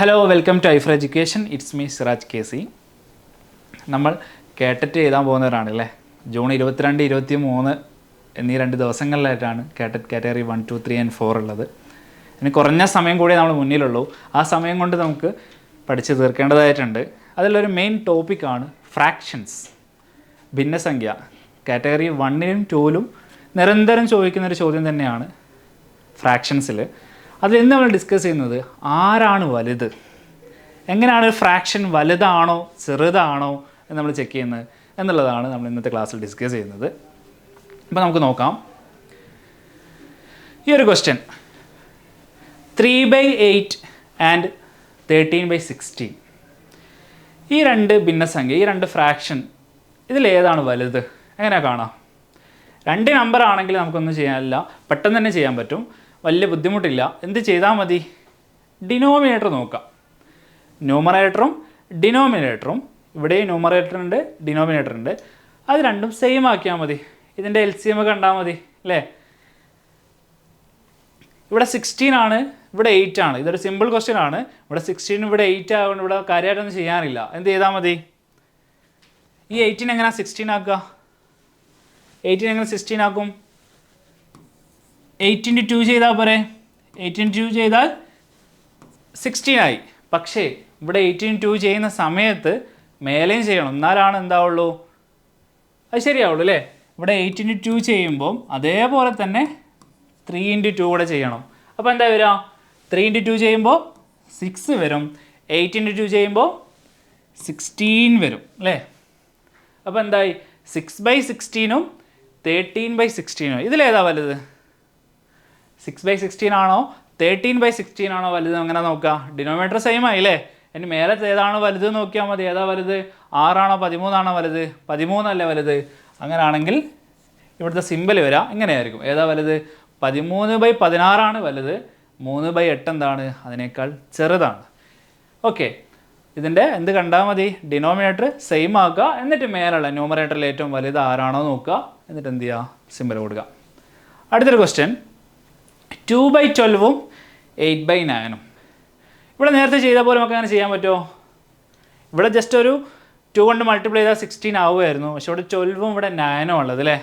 Hello welcome to ഐഫർ education it's me Siraj K C നമ്മൾ KTET എഴുതാൻ പോകുന്നവരാണല്ലേ June ഇരുപത്തിരണ്ട് ഇരുപത്തി മൂന്ന് എന്നീ രണ്ട് ദിവസങ്ങളിലായിട്ടാണ് KTET category one two three and four ഉള്ളത്. ഇനി കുറഞ്ഞ സമയം കൂടിയേ നമ്മൾ മുന്നിലുള്ളൂ. ആ സമയം കൊണ്ട് നമുക്ക് പഠിച്ച് തീർക്കേണ്ടതായിട്ടുണ്ട്. അതിലൊരു മെയിൻ ടോപ്പിക്കാണ് ഫ്രാക്ഷൻസ് ഭിന്നസംഖ്യ. കാറ്റഗറി വണ്ണിലും ടൂവിലും നിരന്തരം ചോദിക്കുന്നൊരു ചോദ്യം തന്നെയാണ് ഫ്രാക്ഷൻസിൽ അതിൽ ഇന്ന് നമ്മൾ ഡിസ്കസ് ചെയ്യുന്നത്? ആരാണ് വലുത്? എങ്ങനെയാണ് ഫ്രാക്ഷൻ വലുതാണോ ചെറുതാണോ എന്ന് നമ്മൾ ചെക്ക് ചെയ്യുന്നത്? എന്നുള്ളതാണ് നമ്മൾ ഇന്നത്തെ ക്ലാസ്സിൽ ഡിസ്കസ് ചെയ്യുന്നത്. അപ്പോൾ നമുക്ക് നോക്കാം. ഈ ഒരു question three by eight and thirteen by sixteen ഈ രണ്ട് ഭിന്നസംഖ്യ ഈ രണ്ട് ഫ്രാക്ഷൻ ഇതിലേതാണ് വലുത്? എങ്ങനെയാണ് കാണാം? രണ്ട് നമ്പർ ആണെങ്കിൽ നമുക്കൊന്നും ചെയ്യാനില്ല. പെട്ടെന്ന് തന്നെ ചെയ്യാൻ പറ്റും. വലിയ ബുദ്ധിമുട്ടില്ല. എന്ത് ചെയ്താൽ മതി? ഡിനോമിനേറ്റർ നോക്കാം. ന്യൂമറേറ്ററും ഡിനോമിനേറ്ററും. ഇവിടെ ന്യൂമറേറ്റർ ഉണ്ട് ഡിനോമിനേറ്റർ ഉണ്ട്. അത് രണ്ടും സെയിം ആക്കിയാൽ മതി. ഇതിന്റെ എൽ സി എം കണ്ടാൽ മതി അല്ലേ? ഇവിടെ സിക്സ്റ്റീൻ ആണ് ഇവിടെ എയ്റ്റ് ആണ്. ഇതൊരു സിമ്പിൾ ക്വസ്റ്റ്യൻ ആണ്. ഇവിടെ സിക്സ്റ്റീൻ ഇവിടെ എയ്റ്റ് ആയതുകൊണ്ട് ഇവിടെ കാര്യമായിട്ടൊന്നും ചെയ്യാനില്ല. എന്ത് ചെയ്താൽ മതി? ഈ എയ്റ്റീൻ എങ്ങനെ സിക്സ്റ്റീൻ ആക്കുക? എയ്റ്റീൻ എങ്ങനെ സിക്സ്റ്റീൻ ആക്കും? എയ്റ്റ് ഇന്റു ടു ചെയ്താൽ പോരെ? എയ്റ്റ് ഇന്റു ടു ചെയ്താൽ സിക്സ്റ്റീൻ ആയി. പക്ഷേ ഇവിടെ എയ്റ്റീൻ ടു ചെയ്യുന്ന സമയത്ത് മേലെയും ചെയ്യണം. എന്നാലാണ് എന്താവുള്ളൂ? അത് ശരിയാവുള്ളൂ അല്ലേ? ഇവിടെ എയ്റ്റ് ഇന്റു ടു ചെയ്യുമ്പം അതേപോലെ തന്നെ ത്രീ ഇന്റു ടു കൂടെ ചെയ്യണം. അപ്പോൾ എന്താ വരിക? ത്രീ ഇന്റു ടു ചെയ്യുമ്പോൾ സിക്സ് വരും. എയ്റ്റ് ഇന്റു ടു ചെയ്യുമ്പോൾ സിക്സ്റ്റീൻ വരും. അല്ലേ? അപ്പോൾ എന്തായി? സിക്സ് ബൈ സിക്സ്റ്റീനും തേർട്ടീൻ ബൈ സിക്സ്റ്റീനും ഇതിലേതാ വലുത്? സിക്സ് ബൈ സിക്സ്റ്റീൻ ആണോ? തേർട്ടീൻ ബൈ സിക്സ്റ്റീൻ ആണോ വലുത്? അങ്ങനെ നോക്കുക ഡിനോമീറ്റർ സെയിം ആയില്ലേ? ഇനി മേലെ ഏതാണ് വലുത് നോക്കിയാൽ മതി. ഏതാ വലുത്? ആറാണോ പതിമൂന്നാണോ വലുത്? പതിമൂന്നല്ലേ വലുത്? അങ്ങനെയാണെങ്കിൽ ഇവിടുത്തെ സിമ്പിൾ വരാം. ഇങ്ങനെയായിരിക്കും. ഏതാ വലുത്? പതിമൂന്ന് ബൈ പതിനാറാണ് വലുത്. മൂന്ന് ബൈ എട്ട് എന്താണ്? അതിനേക്കാൾ ചെറുതാണ്. ഓക്കെ ഇതിന്റെ എന്ത് കണ്ടാൽ മതി? ഡിനോമിനേറ്റർ സെയിം ആക്കുക. എന്നിട്ട് മേലുള്ള ന്യൂമറേറ്ററിൽ ഏറ്റവും വലുത് ആരാണോ നോക്കുക. എന്നിട്ട് എന്ത് ചെയ്യുക? സിമ്പിൾ കൊടുക്കുക. അടുത്തൊരു ക്വസ്റ്റ്യൻ ടു ബൈ ട്വൽവും എയ്റ്റ് ബൈ നയനും. ഇവിടെ നേരത്തെ ചെയ്ത പോലെ നമുക്ക് അങ്ങനെ ചെയ്യാൻ പറ്റുമോ? ഇവിടെ ജസ്റ്റ് ഒരു ടു കൊണ്ട് മൾട്ടിപ്ലൈ ചെയ്താൽ സിക്സ്റ്റീൻ ആവുമായിരുന്നു പക്ഷെ ഇവിടെ ട്വൽവും ഇവിടെ നയനും ഉള്ളത് അല്ലേ?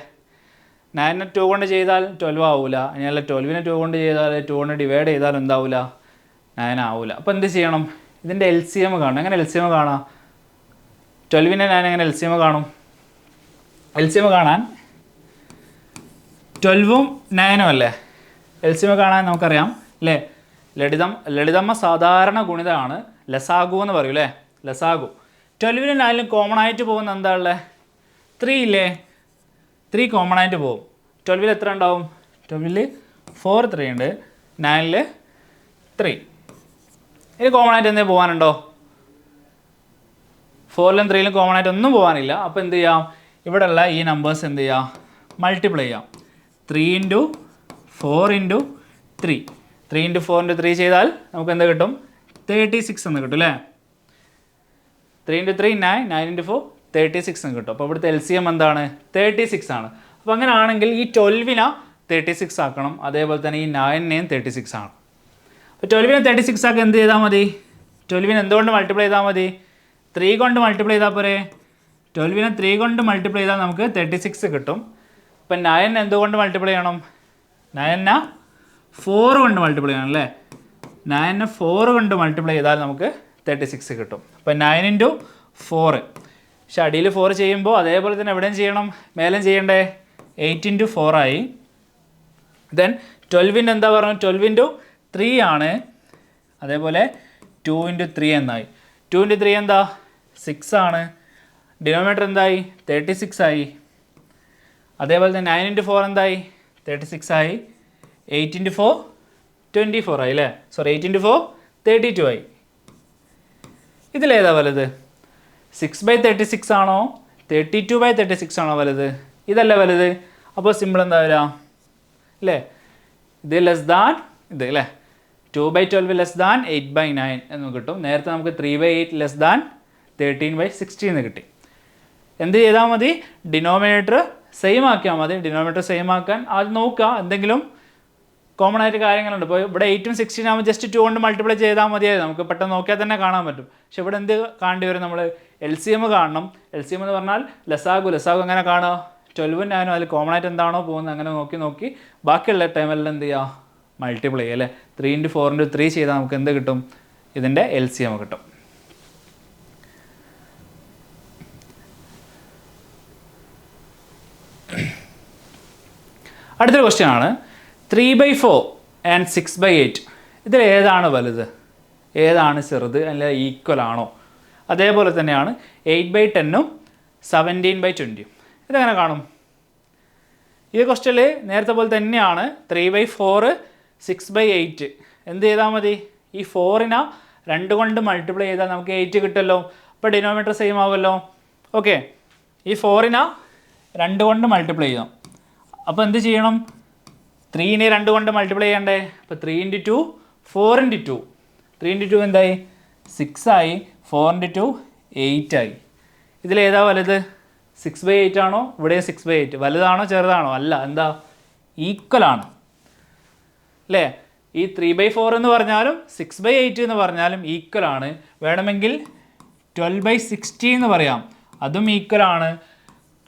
നയനെ ടു കൊണ്ട് ചെയ്താൽ ട്വൽവ് ആവില്ല ഇനിയല്ല ട്വൽവിനെ ടു കൊണ്ട് ചെയ്താൽ ടു കൊണ്ട് ഡിവൈഡ് ചെയ്താൽ എന്താവില്ല നയൻ ആവില്ല അപ്പോൾ എന്ത് ചെയ്യണം? ഇതിന്റെ എൽ സി എം കാണും എങ്ങനെ എൽ സി എം കാണാം? ട്വൽവിനെ നയൻ എങ്ങനെ എൽ സി എം കാണും? എൽ സി എം കാണാൻ ട്വൽവും നയനും അല്ലേ? എൽ സി എം കാണാൻ നമുക്കറിയാം അല്ലേ ലളിതം ലളിതമ്മ സാധാരണ ഗുണിതമാണ് ലസാഗു എന്ന് പറയും അല്ലേ ലസാഗു. ട്വൽവിനും നാലിനും കോമൺ ആയിട്ട് പോകുന്ന എന്താ ഉള്ളത് ത്രീ ഇല്ലേ? ത്രീ കോമൺ ആയിട്ട് പോകും. ട്വൽവിൽ എത്ര ഉണ്ടാവും? ട്വൽവിൽ ഫോർ ത്രീ ഉണ്ട്. നയനിൽ ത്രീ ഇനി കോമൺ ആയിട്ട് എന്തെങ്കിലും പോകാനുണ്ടോ ഫോറിലും ത്രീയിലും കോമൺ ആയിട്ട് ഒന്നും പോകാനില്ല അപ്പോൾ എന്ത് ചെയ്യാം? ഇവിടെയുള്ള ഈ നമ്പേഴ്സ് എന്ത് ചെയ്യാം? മൾട്ടിപ്ലൈ ചെയ്യാം. Three into four into three three into four into three ചെയ്താൽ നമുക്ക് എന്താ കിട്ടും? തേർട്ടി സിക്സ് എന്ന് കിട്ടും അല്ലേ three into three nine nine into four thirty six എന്ന് കിട്ടും. അപ്പോൾ ഇവിടുത്തെ എൽ സി എം എന്താണ്? തേർട്ടി സിക്സ് ആണ്. അപ്പോൾ അങ്ങനെ ആണെങ്കിൽ ഈ ട്വൽവിന തേർട്ടി സിക്സ് ആക്കണം. അതേപോലെ തന്നെ ഈ നയനെയും തേർട്ടി സിക്സ് ആണ്. അപ്പോൾ ട്വൽവിനെ തേർട്ടി സിക്സ് ആക്കി എന്ത് ചെയ്താൽ മതി? ട്വൽവിനെ എന്തുകൊണ്ട് മൾട്ടിപ്ലൈ ചെയ്താൽ മതി? ത്രീ കൊണ്ട് മൾട്ടിപ്ലൈ ചെയ്താൽ പോരെ? ട്വൽവിനെ ത്രീ കൊണ്ട് മൾട്ടിപ്ലൈ ചെയ്താൽ നമുക്ക് തേർട്ടി സിക്സ് കിട്ടും. ഇപ്പം നയൻ എന്തുകൊണ്ട് മൾട്ടിപ്ലൈ ചെയ്യണം? നയനെ ഫോർ കൊണ്ട് മൾട്ടിപ്ലൈ ചെയ്യണം അല്ലേ? നയനെ ഫോർ കൊണ്ട് മൾട്ടിപ്ലൈ ചെയ്താൽ നമുക്ക് തേർട്ടി സിക്സ് കിട്ടും. അപ്പോൾ നയൻ ഇന്റു ഫോറ് പക്ഷെ അടിയിൽ ഫോർ ചെയ്യുമ്പോൾ അതേപോലെ തന്നെ എവിടെയും ചെയ്യണം? മേലും ചെയ്യണ്ടേ? എയ്റ്റ് ഇന്റു ഫോറായി ദെൻ ട്വൽവിന്റെ എന്താ പറഞ്ഞു? ട്വൽവ് ഇന്റു ത്രീ ആണ്. അതേപോലെ ടു ഇന്റു ത്രീ എന്നായി. ടു ഇന്റു ത്രീ എന്താ? സിക്സ് ആണ്. ഡിനോമീറ്റർ എന്തായി? തേർട്ടി സിക്സ് ആയി. അതേപോലെ തന്നെ നയൻ ഇന്റു ഫോർ എന്തായി? തേർട്ടി സിക്സ് ആയി. Eight into four twenty four ആയി അല്ലേ sorry eight into four thirty two ആയി. ഇതിലേതാ വലുത്? സിക്സ് ബൈ തേർട്ടി സിക്സ് ആണോ? Thirty two by thirty six ആണോ വലുത്? ഇതല്ല വലുത്? അപ്പോൾ സിമ്പിൾ എന്താ വരിക അല്ലേ ഇത് ലെസ് ദാൻ ഇത് അല്ലേ two by twelve less than eight by nine എന്ന് കിട്ടും. നേരത്തെ നമുക്ക് three by eight less than thirteen by sixteen കിട്ടി. എന്ത് ചെയ്താൽ മതി? ഡിനോമിനേറ്റർ സെയിം ആക്കിയാൽ മതി. ഡിനോമിനേറ്റർ സെയിം ആക്കാൻ. ആദ്യം നോക്കുക. എന്തെങ്കിലും കോമൺ ആയിട്ട് കാര്യങ്ങളുണ്ട്. ഇപ്പോൾ ഇവിടെ എയ്റ്റും സിക്സ്റ്റീൻ ആകുമ്പോൾ ജസ്റ്റ് ടു കൊണ്ട് മൾട്ടിപ്ലൈ ചെയ്താൽ മതിയായി നമുക്ക് പെട്ടെന്ന് നോക്കിയാൽ തന്നെ കാണാൻ പറ്റും. പക്ഷെ ഇവിടെ എന്ത് കാണേണ്ടി വരും നമ്മൾ എൽ സി എം കാണണം. എൽ സി എം എന്ന് പറഞ്ഞാൽ ലസാഗു. ലസാഗു എങ്ങനെ കാണുക? ട്വൽവും നയനും അതിൽ കോമൺ ആയിട്ട് എന്താണോ പോകുന്നത് അങ്ങനെ നോക്കി നോക്കി ബാക്കിയുള്ള ടൈമെല്ലാം എന്ത് ചെയ്യുക? മൾട്ടിപ്ലൈ അല്ലേ? Three into four into three ചെയ്താൽ നമുക്ക് എന്ത് കിട്ടും? ഇതിന്റെ എൽ സി എം കിട്ടും. അടുത്തൊരു ക്വസ്റ്റ്യൻ ആണ്. Three by four and six by eight ഇതിൽ ഏതാണ് വലുത്? ഏതാണ് ചെറുത്? അല്ല ഈക്വൽ ആണോ? അതേപോലെ തന്നെയാണ് എയ്റ്റ് ബൈ ടെന്നും സെവന്റീൻ ബൈ ട്വന്റിയും ഇതെങ്ങനെ കാണും? ഈ ക്വസ്റ്റ്യനിൽ നേരത്തെ പോലെ തന്നെയാണ് three by four six by eight എന്ത് ചെയ്താൽ മതി? ഈ ഫോറിനെ രണ്ട് കൊണ്ട് മൾട്ടിപ്ലൈ ചെയ്താൽ നമുക്ക് എയ്റ്റ് കിട്ടുമല്ലോ അപ്പോൾ ഡിനോമീറ്റർ സെയിം ആവുമല്ലോ. ഓക്കെ ഈ ഫോറിനെ രണ്ട് കൊണ്ട് മൾട്ടിപ്ലൈ ചെയ്യാം അപ്പോൾ എന്ത് ചെയ്യണം? ത്രീനെ രണ്ട് കൊണ്ട് മൾട്ടിപ്ലൈ ചെയ്യണ്ടേ? അപ്പോൾ three into two four into two three into two എന്തായി? സിക്സ് ആയി. ഫോർ ഇന്റു ടു എയ്റ്റ് ആയി. ഇതിലേതാ വലുത്? സിക്സ് ബൈ എയ്റ്റ് ആണോ? ഇവിടെ സിക്സ് ബൈ എയ്റ്റ് വലുതാണോ ചെറുതാണോ? അല്ല എന്താ? ഈക്വൽ ആണ്. അല്ലേ? ഈ ത്രീ ബൈ ഫോർ എന്ന് പറഞ്ഞാലും സിക്സ് ബൈ എയ്റ്റ് എന്ന് പറഞ്ഞാലും ഈക്വൽ ആണ്. വേണമെങ്കിൽ ട്വൽവ് ബൈ സിക്സ്റ്റി എന്ന് പറയാം. അതും ഈക്വൽ ആണ്.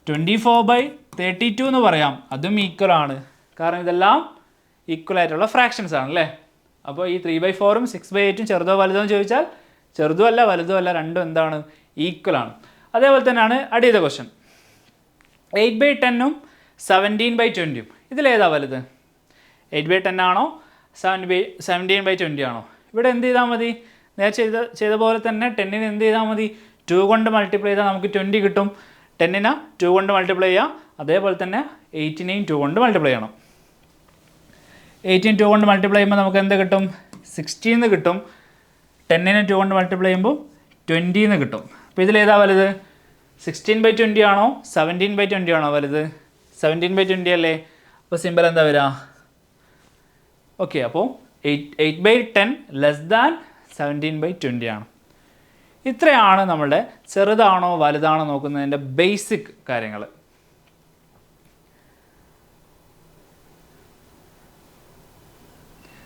Twenty four by thirty two എന്ന് പറയാം. അതും ഈക്വൽ ആണ്. കാരണം ഇതെല്ലാം ഈക്വൽ ആയിട്ടുള്ള ഫ്രാക്ഷൻസ് ആണ് അല്ലേ? അപ്പോൾ ഈ ത്രീ ബൈ ഫോറും സിക്സ് ബൈ എയ്റ്റും ചെറുതോ വലുതോ എന്ന് ചോദിച്ചാൽ ചെറുതും അല്ല വലുതും അല്ല രണ്ടും എന്താണ്? ഈക്വൽ ആണ്. അതേപോലെ തന്നെയാണ് അടിയത ക്വസ്റ്റൻ എയ്റ്റ് ബൈ ടെന്നും സെവന്റീൻ ബൈ ട്വന്റിയും ഇതിലേതാ വലുത്? എയ്റ്റ് ബൈ ടെൻ ആണോ? Seven by seventeen by twenty ആണോ? ഇവിടെ എന്ത് ചെയ്താൽ മതി? നേരെ ചെയ്ത ചെയ്ത പോലെ തന്നെ ടെന്നിന് എന്ത് ചെയ്താൽ മതി? ടു കൊണ്ട് മൾട്ടിപ്ലൈ ചെയ്താൽ നമുക്ക് ട്വന്റി കിട്ടും. ടെന്നിന് ടു കൊണ്ട് മൾട്ടിപ്ലൈ ചെയ്യാം. അതേപോലെ തന്നെ എയ്റ്റിനെയും ടു കൊണ്ട് മൾട്ടിപ്ലൈ ചെയ്യണം. എയ്റ്റീൻ ടു കൊണ്ട് മൾട്ടിപ്ലൈ ചെയ്യുമ്പോൾ നമുക്ക് എന്ത് കിട്ടും? സിക്സ്റ്റീന്ന് കിട്ടും. ടെന്നിനെ ടു കൊണ്ട് മൾട്ടിപ്ലൈ ചെയ്യുമ്പോൾ ട്വന്റീന്ന് കിട്ടും. അപ്പോൾ ഇതിലേതാ വലുത്? സിക്സ്റ്റീൻ ബൈ ട്വന്റി ആണോ? സെവന്റീൻ ബൈ ട്വന്റി ആണോ വലുത്? സെവന്റീൻ ബൈ ട്വന്റി അല്ലേ? അപ്പോൾ സിമ്പിൾ എന്താ വരിക ഓക്കെ അപ്പോൾ eight eight by ten less than seventeen by twenty ആണ്. ഇത്രയാണ് നമ്മളുടെ ചെറുതാണോ വലുതാണോ നോക്കുന്നതിന്റെ ബേസിക് കാര്യങ്ങൾ.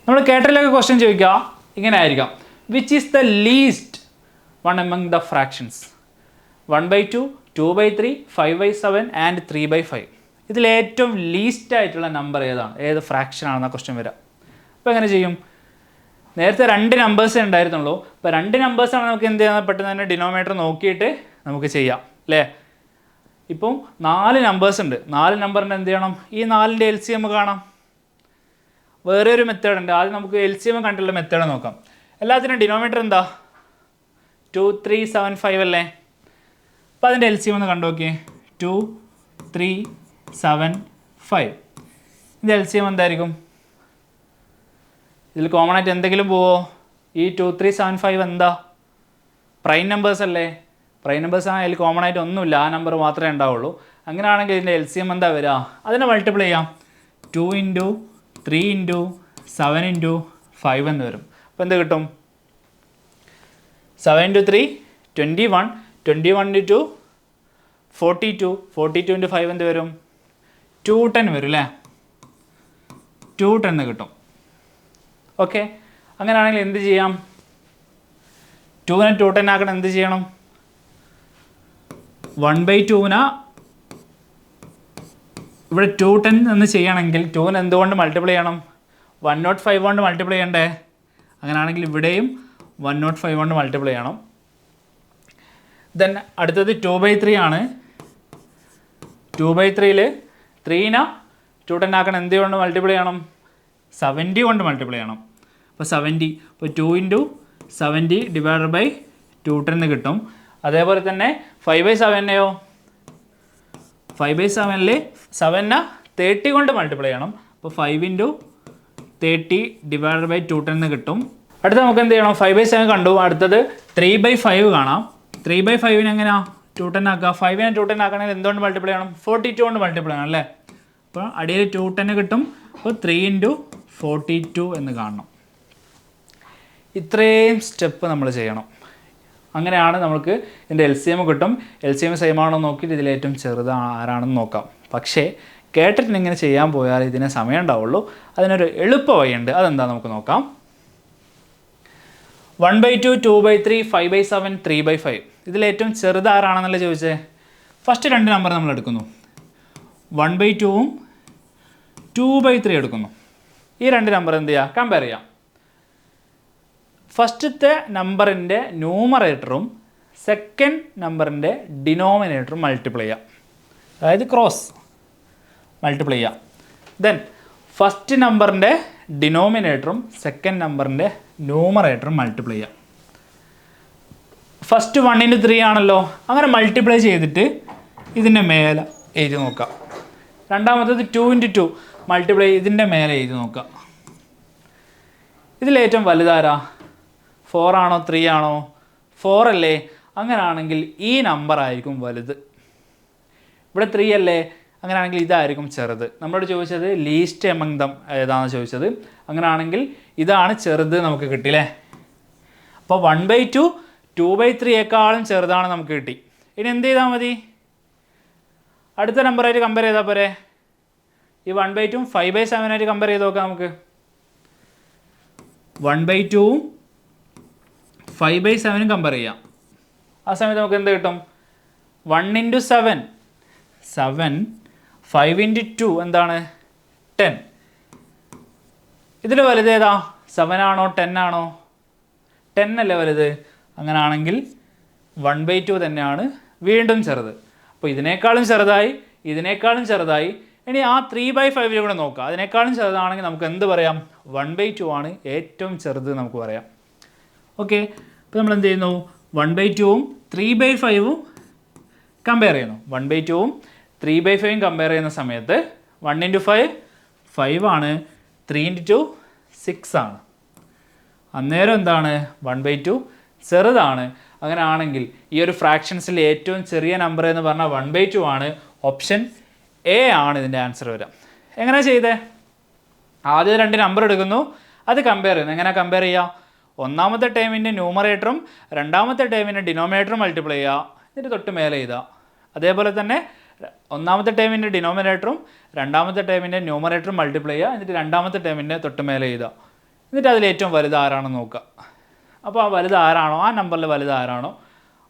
നമ്മൾ കേട്ടറിലൊക്കെ ക്വസ്റ്റ്യൻ ചോദിക്കുക. ഇങ്ങനെ ആയിരിക്കാം which is the least one among the fractions one by two two by three five by seven and three by five ഇതിൽ ഏറ്റവും ലീസ്റ്റ് ആയിട്ടുള്ള നമ്പർ ഏതാണ്? ഏത് ഫ്രാക്ഷൻ ആണെന്ന ക്വസ്റ്റ്യൻ വരാം അപ്പോൾ എങ്ങനെ ചെയ്യും? നേരത്തെ രണ്ട് നമ്പേഴ്സേ ഉണ്ടായിരുന്നുള്ളൂ. അപ്പോൾ രണ്ട് നമ്പേഴ്സാണ് നമുക്ക് എന്ത് ചെയ്യാൻ പെട്ടെന്ന് തന്നെ ഡിനോമേറ്റർ നോക്കിയിട്ട് നമുക്ക് ചെയ്യാം. അല്ലേ? ഇപ്പം നാല് നമ്പേഴ്സ് ഉണ്ട്. നാല് നമ്പറിന്റെ എന്ത് ചെയ്യണം? ഈ നാലിന്റെ എൽ സി എം കാണാം. വേറെ ഒരു മെത്തേഡ് ഉണ്ട്. ആദ്യം നമുക്ക് എൽ സി എം കണ്ടുള്ള മെത്തേഡ് നോക്കാം. എല്ലാത്തിനും ഡിനോമീറ്റർ എന്താ? ടു ത്രീ സെവൻ ഫൈവ് അല്ലേ? അപ്പോൾ അതിന്റെ എൽ സി എം ഒന്ന് കണ്ടു നോക്കിയേ. ടു ത്രീ സെവൻ ഫൈവ് ഇതിന്റെ എൽ സി എം എന്തായിരിക്കും? ഇതിൽ കോമൺ ആയിട്ട് എന്തെങ്കിലും പോവോ? ഈ ടു ത്രീ സെവൻ ഫൈവ് എന്താ? പ്രൈം നമ്പേഴ്സ് അല്ലേ? പ്രൈം നമ്പേഴ്സ് ആണെങ്കിൽ അതിൽ കോമൺ ആയിട്ട് ഒന്നുമില്ല. ആ നമ്പർ മാത്രമേ ഉണ്ടാവുള്ളൂ. അങ്ങനെയാണെങ്കിൽ ഇതിന്റെ എൽ സി എം എന്താ വരിക? അതിനെ മൾട്ടിപ്ലൈ ചെയ്യാം. Two into three into seven into five എന്ന് വരും. അപ്പോൾ എന്ത് കിട്ടും? Seven into three twenty one twenty one into two forty two forty two into five എന്ത് വരും? ടു ടെൻ വരും അല്ലേ ടു ടെൻ കിട്ടും. ഓക്കെ? അങ്ങനെയാണെങ്കിൽ എന്ത് ചെയ്യാം? ടൂവിനെ ടു ടെൻ ആക്കണം. എന്ത് ചെയ്യണം? വൺ ബൈ ടൂവിന ഇവിടെ ടു ടെൻ എന്ന് ചെയ്യണമെങ്കിൽ ടുവിന് എന്തുകൊണ്ട് മൾട്ടിപ്ലൈ ചെയ്യണം? വൺ നോട്ട് ഫൈവ് കൊണ്ട് മൾട്ടിപ്ലൈ ചെയ്യണ്ടേ? അങ്ങനെയാണെങ്കിൽ ഇവിടെയും വൺ നോട്ട് ഫൈവ് കൊണ്ട് മൾട്ടിപ്ലൈ ചെയ്യണം. ദെൻ അടുത്തത് ടു ബൈ ത്രീ ആണ്. ടു ബൈ ത്രീയിൽ ത്രീന ടു ടെൻ ആക്കണം. എന്ത് കൊണ്ട് മൾട്ടിപ്ലൈ ചെയ്യണം? സെവന്റി കൊണ്ട് മൾട്ടിപ്ലൈ ചെയ്യണം. അപ്പോൾ സെവന്റി അപ്പോൾ two into seventy divided by two ten കിട്ടും. അതേപോലെ തന്നെ ഫൈവ് ബൈ സെവനെയോ ഫൈവ് ബൈ സെവനിൽ സെവനെ തേർട്ടി കൊണ്ട് മൾട്ടിപ്ലൈ ചെയ്യണം. അപ്പോൾ five into thirty divided by two ten കിട്ടും. അടുത്ത നമുക്ക് എന്ത് ചെയ്യണം? ഫൈവ് ബൈ സെവൻ കണ്ടു. അടുത്തത് ത്രീ ബൈ ഫൈവ് കാണാം. ത്രീ ബൈ ഫൈവിന് എങ്ങനെയാ? ടു ടെൻ ആക്കുക. ഫൈവിനെ ടു ടെൻ ആക്കണമെങ്കിൽ എന്തുകൊണ്ട് മൾട്ടിപ്ലൈ ചെയ്യണം? ഫോർട്ടി ടു കൊണ്ട് മൾട്ടിപ്ലൈ ചെയ്യണം അല്ലേ? അപ്പോൾ അടിയിൽ ടു ടെൻ കിട്ടും. അപ്പോൾ ത്രീ ഇന്റു ഫോർട്ടി ടു എന്ന് കാണണം. ഇത്രയും സ്റ്റെപ്പ് നമ്മൾ ചെയ്യണം. അങ്ങനെയാണ് നമുക്ക് ഇതിന്റെ എൽ സി എം കിട്ടും. എൽ സി എം സെയിം ആണോ നോക്കിയിട്ട് ഇതിൽ ഏറ്റവും ചെറുത് ആരാണെന്ന് നോക്കാം. പക്ഷേ കേട്ടിട്ട് ഇങ്ങനെ ചെയ്യാൻ പോയാൽ ഇതിന് സമയം ഉണ്ടാവുള്ളൂ. അതിനൊരു എളുപ്പ വഴിയുണ്ട്. അതെന്താ നമുക്ക് നോക്കാം. One by two two by three five by seven three by five. ഇതിലേറ്റവും ചെറുത് ആരാണെന്നല്ലേ ചോദിച്ചേ? ഫസ്റ്റ് രണ്ട് നമ്പർ നമ്മൾ എടുക്കുന്നു. വൺ ബൈ ടുവും ടു ബൈ ത്രീ എടുക്കുന്നു. ഈ രണ്ട് നമ്പർ എന്ത് ചെയ്യുക കമ്പയർ ചെയ്യാം. ഫസ്റ്റത്തെ നമ്പറിന്റെ ന്യൂമറേറ്ററും സെക്കൻഡ് നമ്പറിന്റെ ഡിനോമിനേറ്ററും മൾട്ടിപ്ലൈ ചെയ്യാം. അതായത് ക്രോസ് മൾട്ടിപ്ലൈ ചെയ്യാം. ദെൻ ഫസ്റ്റ് നമ്പറിന്റെ ഡിനോമിനേറ്ററും സെക്കൻഡ് നമ്പറിന്റെ ന്യൂമറേറ്ററും മൾട്ടിപ്ലൈ ചെയ്യാം. ഫസ്റ്റ് ഇന്റു ത്രീ ആണല്ലോ. അങ്ങനെ മൾട്ടിപ്ലൈ ചെയ്തിട്ട് ഇതിന്റെ മേലെ എഴുതി നോക്കാം. രണ്ടാമത്തേത് ടു ഇന്റു ടു മൾട്ടിപ്ലൈ ഇതിന്റെ മേലെ എഴുതി നോക്കാം. ഇതിലേറ്റവും വലുതാരാ? ഫോർ ആണോ ത്രീ ആണോ? ഫോർ അല്ലേ? അങ്ങനെയാണെങ്കിൽ ഈ നമ്പർ ആയിരിക്കും വലുത്. ഇവിടെ ത്രീ അല്ലേ? അങ്ങനെയാണെങ്കിൽ ഇതായിരിക്കും ചെറുത്. നമ്മളോട് ചോദിച്ചത് ലീസ്റ്റ് എമംഗ് ദം ഏതാണെന്ന് ചോദിച്ചത്. അങ്ങനെയാണെങ്കിൽ ഇതാണ് ചെറുത് നമുക്ക് കിട്ടിയില്ലേ അപ്പോൾ one by two two by ത്രീയേക്കാളും ചെറുതാണ് നമുക്ക് കിട്ടി. ഇനി എന്ത് ചെയ്താൽ മതി? അടുത്ത നമ്പറായിട്ട് കമ്പയർ ചെയ്താൽ പോരെ. ഈ വൺ ബൈ ടുവും ഫൈവ് ബൈ സെവൻ ആയിട്ട് കമ്പയർ ചെയ്ത് നോക്കാം നമുക്ക്. വൺ ബൈ ടുവും ഫൈവ് ബൈ സെവനും കമ്പയർ ചെയ്യാം. ആ സമയത്ത് നമുക്ക് എന്ത് കിട്ടും? One into seven seven five into two എന്താണ്? ടെൻ ഇതിൽ വലുത് ഏതാ? സെവൻ ആണോ ടെൻ ആണോ? ടെൻ അല്ലേ വലുത്? അങ്ങനാണെങ്കിൽ വൺ ബൈ ടു തന്നെയാണ് വീണ്ടും ചെറുത്. അപ്പോൾ ഇതിനേക്കാളും ചെറുതായി ഇതിനേക്കാളും ചെറുതായി. ഇനി ആ ത്രീ ബൈ ഫൈവിൽ കൂടെ നോക്കാം. അതിനേക്കാളും ചെറുതാണെങ്കിൽ നമുക്ക് എന്ത് പറയാം? വൺ ബൈ ടു ആണ് ഏറ്റവും ചെറുത് നമുക്ക് പറയാം. ഓക്കെ അപ്പോൾ നമ്മൾ എന്ത് ചെയ്യുന്നു? വൺ ബൈ ടുവും ത്രീ ബൈ ഫൈവും കമ്പയർ ചെയ്യുന്നു. വൺ ബൈ ടുവും ത്രീ ബൈ ഫൈവും കമ്പയർ ചെയ്യുന്ന സമയത്ത് വൺ ഇന്റു ഫൈവ് ഫൈവ് ആണ്. ത്രീ ഇന്റു ടു സിക്സ് ആണ്. അന്നേരം എന്താണ്? വൺ ബൈ ടു ചെറുതാണ്. അങ്ങനെ ആണെങ്കിൽ ഈ ഒരു ഫ്രാക്ഷൻസിൽ ഏറ്റവും ചെറിയ നമ്പർ എന്ന് പറഞ്ഞാൽ വൺ ബൈ ടു ആണ്. ഓപ്ഷൻ എ ആണ് ഇതിന്റെ ആൻസർ വരിക. എങ്ങനെ ചെയ്തേ? ആദ്യം രണ്ട് നമ്പർ എടുക്കുന്നു. അത് കമ്പയർ ചെയ്യുന്നു. എങ്ങനെ കമ്പയർ ചെയ്യുക? ഒന്നാമത്തെ ടേമിന്റെ ന്യൂമറേറ്ററും രണ്ടാമത്തെ ടേമിന്റെ ഡിനോമിനേറ്ററും മൾട്ടിപ്ലൈ ചെയ്യുക. എന്നിട്ട് തൊട്ട് മേലെ എഴുതുക. അതേപോലെ തന്നെ ഒന്നാമത്തെ ടേമിന്റെ ഡിനോമിനേറ്ററും രണ്ടാമത്തെ ടേമിന്റെ ന്യൂമറേറ്ററും മൾട്ടിപ്ലൈ ചെയ്യുക. എന്നിട്ട് രണ്ടാമത്തെ ടേമിന്റെ തൊട്ട് മേലെ എഴുതുക. എന്നിട്ട് അതിൽ ഏറ്റവും വലുത് ആരാണെന്ന് നോക്കുക. അപ്പോൾ ആ വലുത് ആരാണോ? ആ നമ്പറിൽ വലുത് ആരാണോ?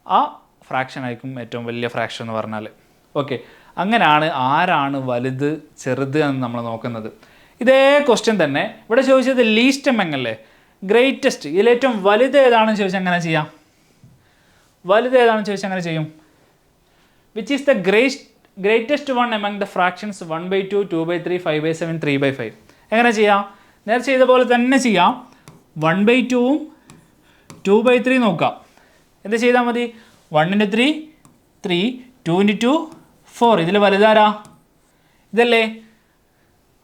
ആ ഫ്രാക്ഷൻ ആയിരിക്കും ഏറ്റവും വലിയ ഫ്രാക്ഷൻ എന്ന് പറഞ്ഞാൽ ഓക്കെ അങ്ങനെയാണ് ആരാണ് വലുത് ചെറുത് എന്ന് നമ്മൾ നോക്കുന്നത്. ഇതേ ക്വസ്റ്റ്യൻ തന്നെ. ഇവിടെ ചോദിച്ചത് ലീസ്റ്റ് എം അല്ലേ? ഗ്രേറ്റസ്റ്റ് ഇതിൽ ഏറ്റവും വലുത് ഏതാണെന്ന് ചോദിച്ചാൽ എങ്ങനെ ചെയ്യാം. വലുത് ഏതാണെന്ന് ചോദിച്ചാൽ എങ്ങനെ ചെയ്യും. Which is the great greatest one among the fractions one by two two by three five by seven three by five എങ്ങനെ ചെയ്യാം? നേരത്തെ ചെയ്ത പോലെ തന്നെ ചെയ്യാം. വൺ ബൈ ടുവും ടു ബൈ ത്രീ നോക്കാം. എന്ത് ചെയ്താൽ മതി? One into three three two into two four ഇതിൽ വലുതാരാ? ഇതല്ലേ?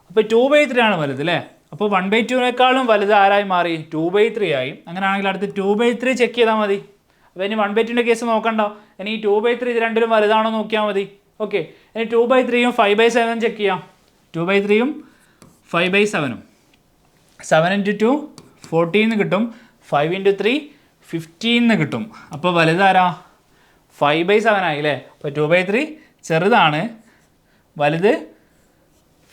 അപ്പോൾ ടു ബൈ ത്രീ ആണ് വലുത് അല്ലേ? അപ്പോൾ വൺ ബൈ ടുവിനേക്കാളും വലുത് ആരായി മാറി? ടു ബൈ ത്രീ ആയി. അങ്ങനെയാണെങ്കിൽ അടുത്ത് ടു ബൈ ത്രീ ചെക്ക് ചെയ്താൽ മതി. അപ്പോൾ ഇനി വൺ ബൈ ടുവിന്റെ കേസ് നോക്കണ്ട. ഇനി ഈ ടു ബൈ ത്രീ രണ്ടിലും വലുതാണോ നോക്കിയാൽ മതി. ഓക്കെ ഇനി ടു ബൈ ത്രീയും ഫൈവ് ബൈ സെവനും ചെക്ക് ചെയ്യാം. ടു ബൈ ത്രീയും ഫൈവ് ബൈ സെവനും സെവൻ ഇന്റു ടു ഫോർട്ടീന്ന് കിട്ടും. ഫൈവ് ഇന്റു ത്രീ ഫിഫ്റ്റീന്ന് കിട്ടും. അപ്പോൾ വലുതാരാ ഫൈവ് ബൈ സെവൻ ആയി അല്ലേ? അപ്പോൾ ടു ബൈ ത്രീ ചെറുതാണ്. വലുത്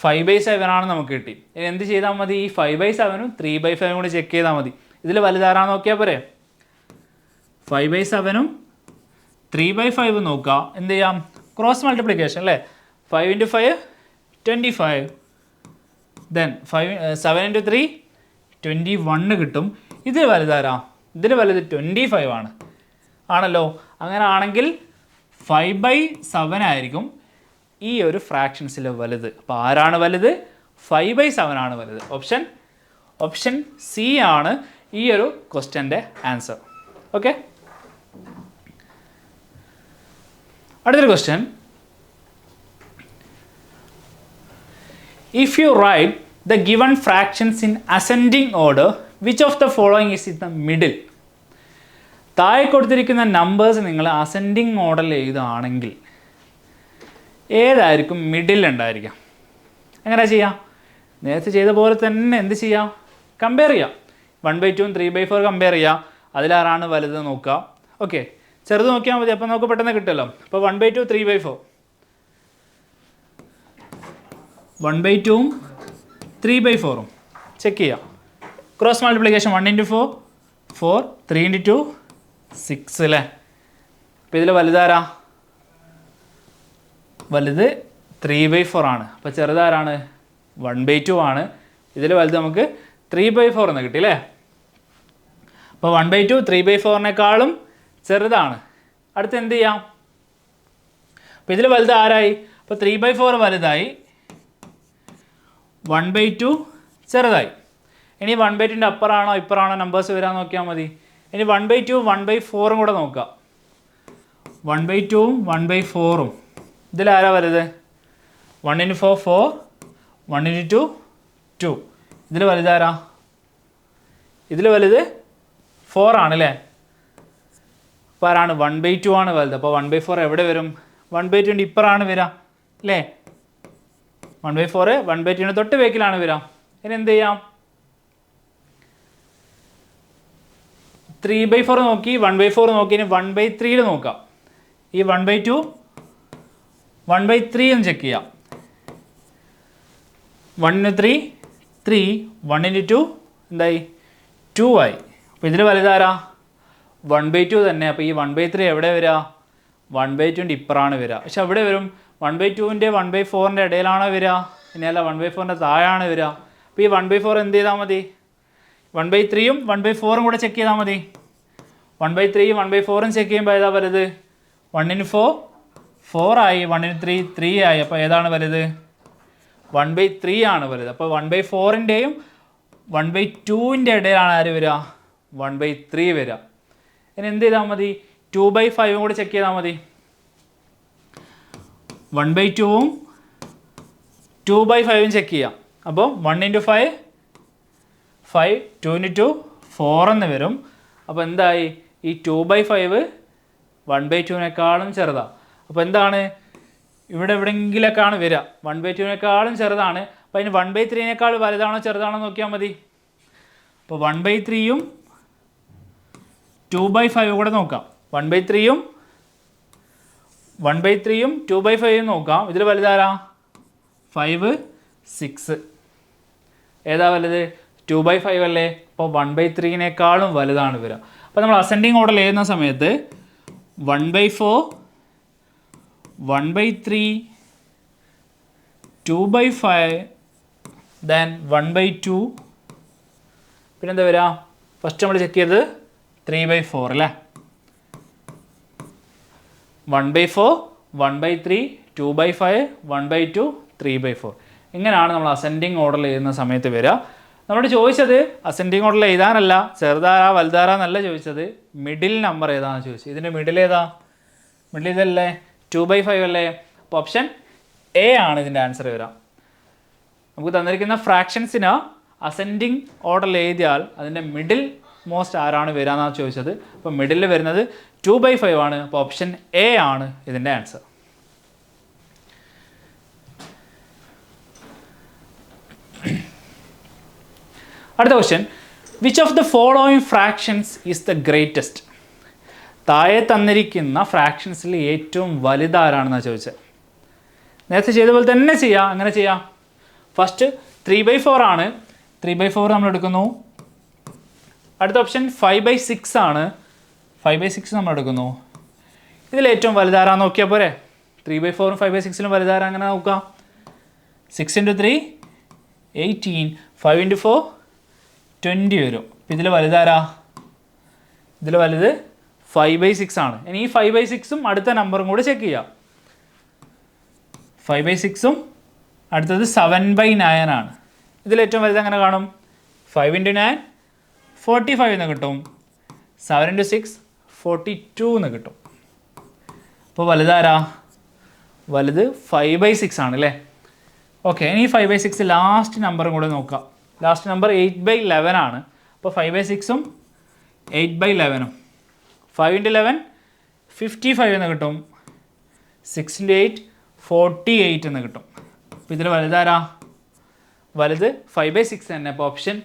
ഫൈവ് ബൈ സെവൻ ആണ് നമുക്ക് കിട്ടി. ഇനി എന്ത് ചെയ്താൽ മതി? ഈ ഫൈവ് ബൈ സെവനും ത്രീ ബൈ ഫൈവും കൂടി ചെക്ക് ചെയ്താൽ മതി. ഇതിൽ വലുതാരാന്ന് നോക്കിയാൽ പോരെ? ഫൈവ് ബൈ സെവനും ത്രീ ബൈ ഫൈവ് നോക്കുക എന്ത് ചെയ്യാം? ക്രോസ് മൾട്ടിപ്ലിക്കേഷൻ അല്ലേ? Five into five twenty five then five seven into three twenty one കിട്ടും. ഇതിൽ വലുതാരാ? ഇതിൽ വലുത് ട്വന്റി ഫൈവ് ആണ്. ആണല്ലോ? അങ്ങനെ ആണെങ്കിൽ ഫൈവ് ബൈ സെവൻ ആയിരിക്കും. ഈ ഒരു ഫ്രാക്ഷൻസിൽ വലുത്. അപ്പോൾ ആരാണ് വലുത്? ഫൈവ് ബൈ സെവൻ ആണ് വലുത്. ഓപ്ഷൻ ഓപ്ഷൻ സി ആണ് ഈ ഒരു ക്വസ്റ്റ്യന്റെ ആൻസർ ഓക്കെ അടുത്തൊരു question if you write the given fractions in ascending order which of the following is in the middle താഴെ കൊടുത്തിരിക്കുന്ന നമ്പേഴ്സ് നിങ്ങൾ അസെൻഡിങ് ഓർഡറിൽ എഴുതുകയാണെങ്കിൽ ഏതായിരിക്കും മിഡിൽ ഉണ്ടായിരിക്കാം. എങ്ങനെ ചെയ്യാം? നേരത്തെ ചെയ്ത പോലെ തന്നെ എന്ത് ചെയ്യാം? കമ്പയർ ചെയ്യാം. വൺ ബൈ ടുവും ത്രീ ബൈ ഫോർ കമ്പയർ ചെയ്യാം. അതിലാറാണ് വലുത് നോക്കുക. ഓക്കെ ചെറുത് നോക്കിയാൽ മതി. അപ്പോൾ നമുക്ക് പെട്ടെന്ന് കിട്ടുമല്ലോ. അപ്പോൾ one by two three by four one by ടുവും ത്രീ ബൈ ഫോറും ചെക്ക് ചെയ്യാം. Cross multiplication one into four four three into two six അല്ലേ അപ്പോൾ ഇതിൽ വലുതാരാ? വലുത് ത്രീ ബൈ ഫോർ ആണ്. അപ്പോൾ ചെറുതാരാണ്? വൺ ബൈ ടു ആണ്. ഇതിൽ വലുത് നമുക്ക് ത്രീ ബൈ ഫോർ എന്ന് കിട്ടി അല്ലേ അപ്പോൾ one by two three by ഫോറിനേക്കാളും ചെറുതാണ്. അടുത്ത് എന്ത് ചെയ്യാം? അപ്പോൾ ഇതിൽ വലുത് ആരായി? അപ്പോൾ ത്രീ ബൈ ഫോർ വലുതായി. വൺ ബൈ ടു ചെറുതായി. ഇനി വൺ ബൈ ടുന്റെ അപ്പറാണോ ഇപ്പറാണോ നമ്പേഴ്സ് വരാൻ നോക്കിയാൽ മതി. ഇനി one by two one by ഫോറും കൂടെ നോക്കുക വൺ ബൈ ടുവും വൺ ബൈ ഫോറും ഇതിലാരാ വലുത്? One into four four one into two two ഇതിൽ വലുതാരാ? ഇതിൽ വലുത് ഫോർ ആണ് അല്ലേ അപ്പോൾ ആരാണ്? വൺ ബൈ ടു ആണ് വലുത്. അപ്പോൾ വൺ ബൈ ഫോർ എവിടെ വരും? വൺ ബൈ ടുന്റെ ഇപ്പറാണ് വരിക അല്ലേ? One by four one by ടുവിന്റെ തൊട്ട് ബേക്കിലാണ് വരിക ഇനി എന്ത് ചെയ്യാം? ത്രീ ബൈ ഫോർ നോക്കി വൺ ബൈ ഫോർ നോക്കി ഇനി വൺ ബൈ ത്രീയിൽ നോക്കാം. ഈ one by two one by three എന്ന് ചെക്ക് ചെയ്യാം. വണ്ണിന് ത്രീ ത്രീ വണ്ണിന് ടു എന്തായി? ടു ആയി. അപ്പോൾ ഇതിൽ വലുതാരാ? വൺ ബൈ ടു തന്നെ. അപ്പോൾ ഈ വൺ ബൈ ത്രീ എവിടെ വരിക വൺ ബൈ ടുവിന്റെ ഇപ്പറാണ് വരിക പക്ഷെ അവിടെ വരും. വൺ ബൈ ടുവിന്റെ വൺ ബൈ ഫോറിന്റെ ഇടയിലാണ് വരിക ഇനിയല്ല വൺ ബൈ ഫോറിന്റെ താഴെയാണ് വരിക അപ്പോൾ ഈ വൺ ബൈ ഫോർ എന്ത് ചെയ്താൽ മതി? വൺ ബൈ ത്രീയും വൺ ബൈ ഫോറും കൂടെ ചെക്ക് ചെയ്താൽ മതി. വൺ ബൈ ത്രീയും വൺ ബൈ ഫോറും ചെക്ക് ചെയ്യുമ്പോൾ ഏതാ വലുത്? വണ്ണിന് ഫോർ ഫോർ ആയി വണ്ണിന് ത്രീ ത്രീ ആയി. അപ്പോൾ ഏതാണ് വലുത്? വൺ ബൈ ത്രീ ആണ് വലുത്. അപ്പോൾ വൺ ബൈ ഫോറിന്റെയും വൺ ബൈ ടുവിന്റെ ഇടയിലാണ് ആര് വരിക? വൺ ബൈ ത്രീ വരിക. ഇനി എന്ത് ചെയ്താൽ മതി? ടു ബൈ ഫൈവും കൂടി ചെക്ക് ചെയ്താൽ മതി. വൺ ബൈ ടുവും ടു ബൈ ഫൈവും ചെക്ക് ചെയ്യാം. അപ്പോൾ one into five five two into two four എന്ന് വരും. അപ്പോൾ എന്തായി? ഈ two by five one by ടുവിനേക്കാളും ചെറുതാണ് അപ്പോൾ എന്താണ്? ഇവിടെ എവിടെയെങ്കിലൊക്കെയാണ് വരിക. വൺ ബൈ ടുവിനേക്കാളും ചെറുതാണ്. അപ്പോൾ അതിന് വൺ ബൈ ത്രീനേക്കാൾ വലുതാണോ ചെറുതാണോ നോക്കിയാൽ മതി. അപ്പോൾ വൺ ബൈ ത്രീയും ടു ബൈ ഫൈവ് കൂടെ നോക്കാം. വൺ ബൈ ത്രീയും വൺ ബൈ ത്രീയും ടു ബൈ ഫൈവും നോക്കാം. ഇതിൽ വലുതാരാ? ഫൈവ് സിക്സ് ഏതാ വലുത്? ടു ബൈ ഫൈവ് അല്ലേ? അപ്പോൾ വൺ ബൈ ത്രീനേക്കാളും വലുതാണ് വരിക. അപ്പോൾ നമ്മൾ അസെൻഡിങ് ഓർഡർ എഴുതുന്ന സമയത്ത് one by four one by three two by five then one by two പിന്നെന്താ വരിക ഫസ്റ്റ് നമ്മൾ ചെക്ക് ചെയ്തത് ത്രീ ബൈ ഫോർ അല്ലേ? One by four one by three two by five one by two three by four ഇങ്ങനെയാണ് നമ്മൾ ascending ഓർഡറിൽ എഴുതുന്ന സമയത്ത് വരിക നമ്മളോട് ചോദിച്ചത് അസെൻഡിങ് ഓർഡറിൽ എഴുതാനല്ല ചെറുതാര വലുതാരാ എന്നല്ല ചോദിച്ചത്. മിഡിൽ നമ്പർ ഏതാണെന്ന് ചോദിച്ചത് ഇതിന്റെ മിഡിൽ ഏതാ? മിഡിൽ ഇതല്ലേ ടു ബൈ ഫൈവ് അല്ലേ? അപ്പോൾ ഓപ്ഷൻ എ ആണ് ഇതിന്റെ ആൻസർ വരാം നമുക്ക് തന്നിരിക്കുന്ന ഫ്രാക്ഷൻസിന് അസെൻഡിങ് ഓർഡറിൽ എഴുതിയാൽ അതിന്റെ മിഡിൽ മോസ്റ്റ് ആരാണ് വരിക എന്നാണ് ചോദിച്ചത്. അപ്പോൾ മിഡിൽ വരുന്നത് ടു ബൈ ഫൈവ് ആണ്. അപ്പോൾ ഓപ്ഷൻ എ ആണ് ഇതിന്റെ ആൻസർ അടുത്ത question which of the following fractions is the greatest താഴെ തന്നിരിക്കുന്ന ഫ്രാക്ഷൻസിൽ ഏറ്റവും വലുതാരാണെന്നാണ് ചോദിച്ചത് നേരത്തെ ചെയ്ത പോലെ തന്നെ ചെയ്യാം. അങ്ങനെ ചെയ്യാം. ഫസ്റ്റ് ത്രീ ബൈ ഫോർ ആണ്. ത്രീ ബൈ ഫോർ നമ്മൾ എടുക്കുന്നു. അടുത്ത ഓപ്ഷൻ ഫൈവ് ബൈ സിക്സ് ആണ്. ഫൈവ് ബൈ സിക്സ് നമ്മൾ എടുക്കുന്നു. ഇതിൽ ഏറ്റവും വലുതാരാന്ന് നോക്കിയാൽ പോരെ. ത്രീ ബൈ ഫോറും ഫൈവ് ബൈ സിക്സിലും വലുതാരാ അങ്ങനെ നോക്കാം six into three eighteen five into four twenty വരും. ഇതിൽ വലുതാരാ? ഇതിൽ വലുത് ഫൈവ് ബൈ സിക്സ് ആണ്. ഇനി ഈ ഫൈവ് ബൈ സിക്സും അടുത്ത നമ്പറും കൂടെ ചെക്ക് ചെയ്യാം. ഫൈവ് ബൈ സിക്സും അടുത്തത് സെവൻ ബൈ നയൻ ആണ്. ഇതിൽ ഏറ്റവും വലുത് എങ്ങനെ കാണും? Five into nine forty five എന്ന് കിട്ടും. Seven into six forty two എന്ന് കിട്ടും. അപ്പോൾ വലുതാരാ വലുത് ഫൈവ് ബൈ സിക്സ് ആണ് അല്ലേ? ഓക്കെ ഇനി ഫൈവ് ബൈ സിക്സ് ലാസ്റ്റ് നമ്പറും കൂടെ നോക്കാം. Last number eight by eleven ആണ്. അപ്പോൾ ഫൈവ് ബൈ സിക്സും eight by ലെവനും five into eleven fifty five എന്ന് കിട്ടും. Six into eight forty eight എന്ന് കിട്ടും. അപ്പോൾ ഇതിൽ വലുതാരാ? വലുത് ഫൈവ് ബൈ സിക്സ് തന്നെ. അപ്പോൾ ഓപ്ഷൻ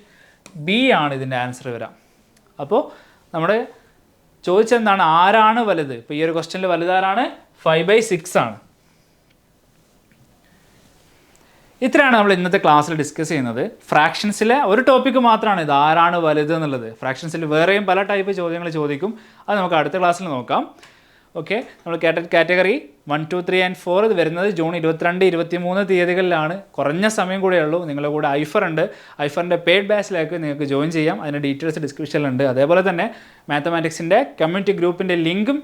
ബി ആണ് ഇതിന്റെ ആൻസർ വരാം. അപ്പോൾ നമ്മുടെ ചോദിച്ചെന്താണ് ആരാണ് വലുത്? ഇപ്പോൾ ഈ ഒരു ക്വസ്റ്റ്യനിൽ വലുതാരാണ്? ഫൈവ് ബൈ സിക്സ് ആണ്. ഇത്രയാണ് നമ്മൾ ഇന്നത്തെ ക്ലാസ്സിൽ ഡിസ്കസ് ചെയ്യുന്നത്. ഫ്രാക്ഷൻസിലെ ഒരു ടോപ്പിക്ക് മാത്രമാണ്. ഇത് ആരാണ് വലുത് എന്നുള്ളത്. ഫ്രാക്ഷൻസിൽ വേറെയും പല ടൈപ്പ് ചോദ്യങ്ങൾ ചോദിക്കും. അത് നമുക്ക് അടുത്ത ക്ലാസ്സിൽ നോക്കാം. ഓക്കെ നമ്മൾ കേട്ട category one two three and four ഇത് വരുന്നത് ജൂൺ ഇരുപത്തിരണ്ട് ഇരുപത്തി മൂന്ന് തീയതികളിലാണ്. കുറഞ്ഞ സമയം കൂടെ ഉള്ളൂ. നിങ്ങളുടെ കൂടെ ഐഫർ ഉണ്ട്. ഐഫറിന്റെ പെയ്ഡ് ബാച്ചിലേക്ക് നിങ്ങൾക്ക് ജോയിൻ ചെയ്യാം. അതിന്റെ ഡീറ്റെയിൽസ് ഡിസ്ക്രിപ്ഷനിലുണ്ട് അതേപോലെ തന്നെ മാത്തമാറ്റിക്സിന്റെ കമ്മ്യൂണിറ്റി ഗ്രൂപ്പിന്റെ ലിങ്കും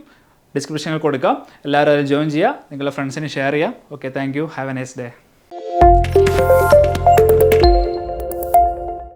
ഡിസ്ക്രിപ്ഷനിൽ കൊടുക്കാം. എല്ലാവരും അതിൽ ജോയിൻ ചെയ്യുക. നിങ്ങളുടെ ഫ്രണ്ട്സിന് ഷെയർ ചെയ്യാം okay thank you have a nice day Música